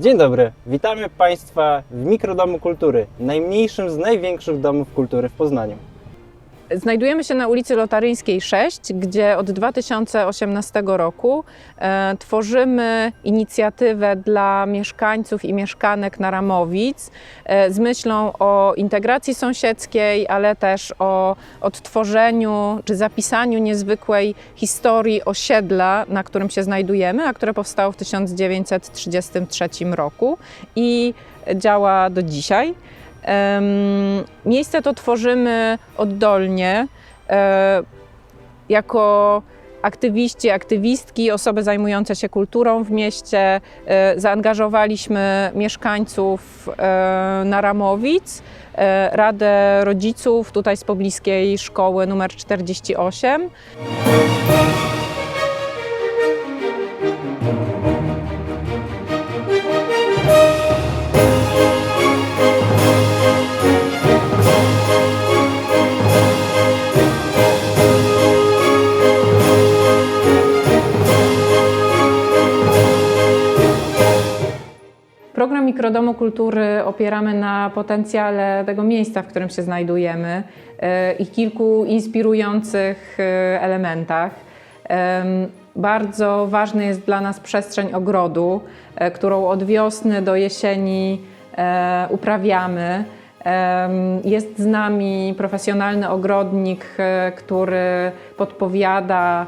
Dzień dobry, witamy Państwa w Mikrodomu Kultury, najmniejszym z największych domów kultury w Poznaniu. Znajdujemy się na ulicy Lotaryńskiej 6, gdzie od 2018 roku e, tworzymy inicjatywę dla mieszkańców i mieszkanek Naramowic e, z myślą o integracji sąsiedzkiej, ale też o odtworzeniu czy zapisaniu niezwykłej historii osiedla, na którym się znajdujemy, a które powstało w 1933 roku i działa do dzisiaj. Miejsce to tworzymy oddolnie e, jako aktywiści, aktywistki, osoby zajmujące się kulturą w mieście. E, Zaangażowaliśmy mieszkańców e, Naramowic, Radę Rodziców tutaj z pobliskiej szkoły numer 48. Mikrodomu Kultury opieramy na potencjale tego miejsca, w którym się znajdujemy e, i kilku inspirujących e, elementach. Em, Bardzo ważny jest dla nas przestrzeń ogrodu, e, którą od wiosny do jesieni uprawiamy. Jest z nami profesjonalny ogrodnik, który podpowiada,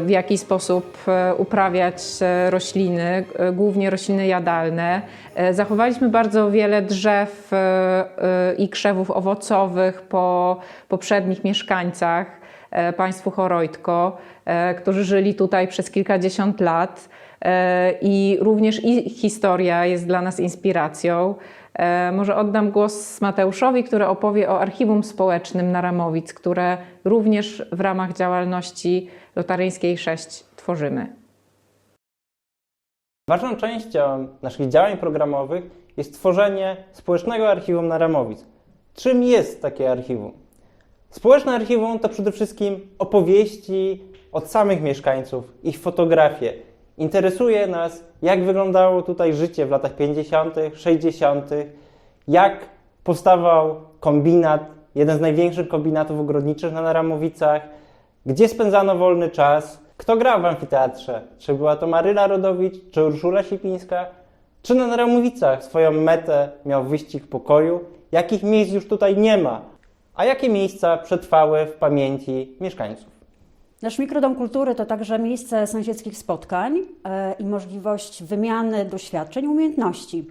w jaki sposób e, uprawiać e, rośliny, e, głównie rośliny jadalne. E, Zachowaliśmy bardzo wiele drzew e, e, i krzewów owocowych po poprzednich mieszkańcach, e, państwu Chorojtko, e, którzy żyli tutaj przez kilkadziesiąt lat. E, I również ich historia jest dla nas inspiracją. E, Może oddam głos Mateuszowi, który opowie o archiwum społecznym Naramowic, które również w ramach działalności Lotaryńskiej 6 tworzymy. Ważną częścią naszych działań programowych jest tworzenie społecznego archiwum Naramowic. Czym jest takie archiwum? Społeczne archiwum to przede wszystkim opowieści od samych mieszkańców, ich fotografie. Interesuje nas, jak wyglądało tutaj życie w latach 50., 60., jak powstawał kombinat, jeden z największych kombinatów ogrodniczych na Naramowicach, gdzie spędzano wolny czas, kto grał w amfiteatrze, czy była to Maryla Rodowicz, czy Urszula Sipińska, czy na Naramowicach swoją metę miał wyścig pokoju, jakich miejsc już tutaj nie ma, a jakie miejsca przetrwały w pamięci mieszkańców. Nasz mikrodom kultury to także miejsce sąsiedzkich spotkań e, i możliwość wymiany doświadczeń umiejętności.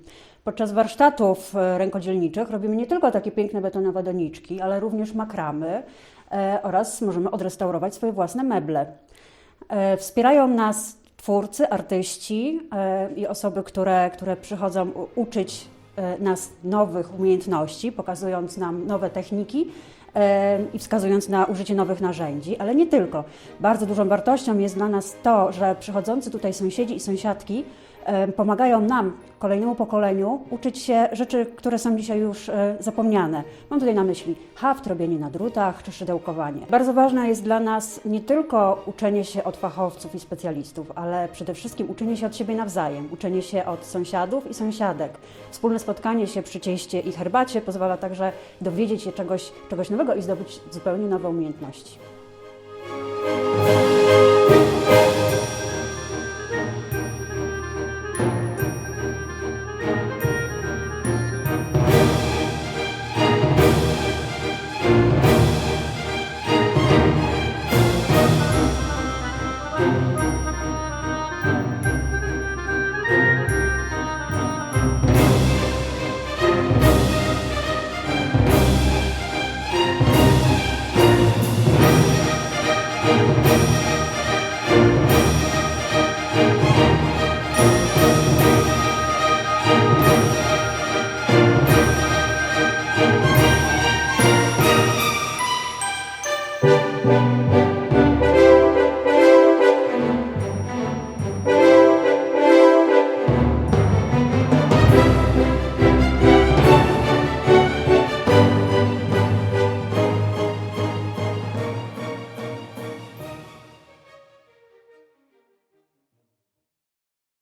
Podczas warsztatów e, rękodzielniczych robimy nie tylko takie piękne betonowe doniczki, ale również makramy e, oraz możemy odrestaurować swoje własne meble. Wspierają nas twórcy, artyści i osoby, które, które przychodzą uczyć nas nowych umiejętności, pokazując nam nowe techniki i wskazując na użycie nowych narzędzi, ale nie tylko. Bardzo dużą wartością jest dla nas to, że przychodzący tutaj sąsiedzi i sąsiadki pomagają nam, kolejnemu pokoleniu, uczyć się rzeczy, które są dzisiaj już e, zapomniane. Mam tutaj na myśli haft, robienie na drutach czy szydełkowanie. Bardzo ważne jest dla nas nie tylko uczenie się od fachowców i specjalistów, ale przede wszystkim uczenie się od siebie nawzajem, uczenie się od sąsiadów i sąsiadek. Wspólne spotkanie się przy cieście i herbacie pozwala także dowiedzieć się czegoś, czegoś nowego i zdobyć zupełnie nowe umiejętności.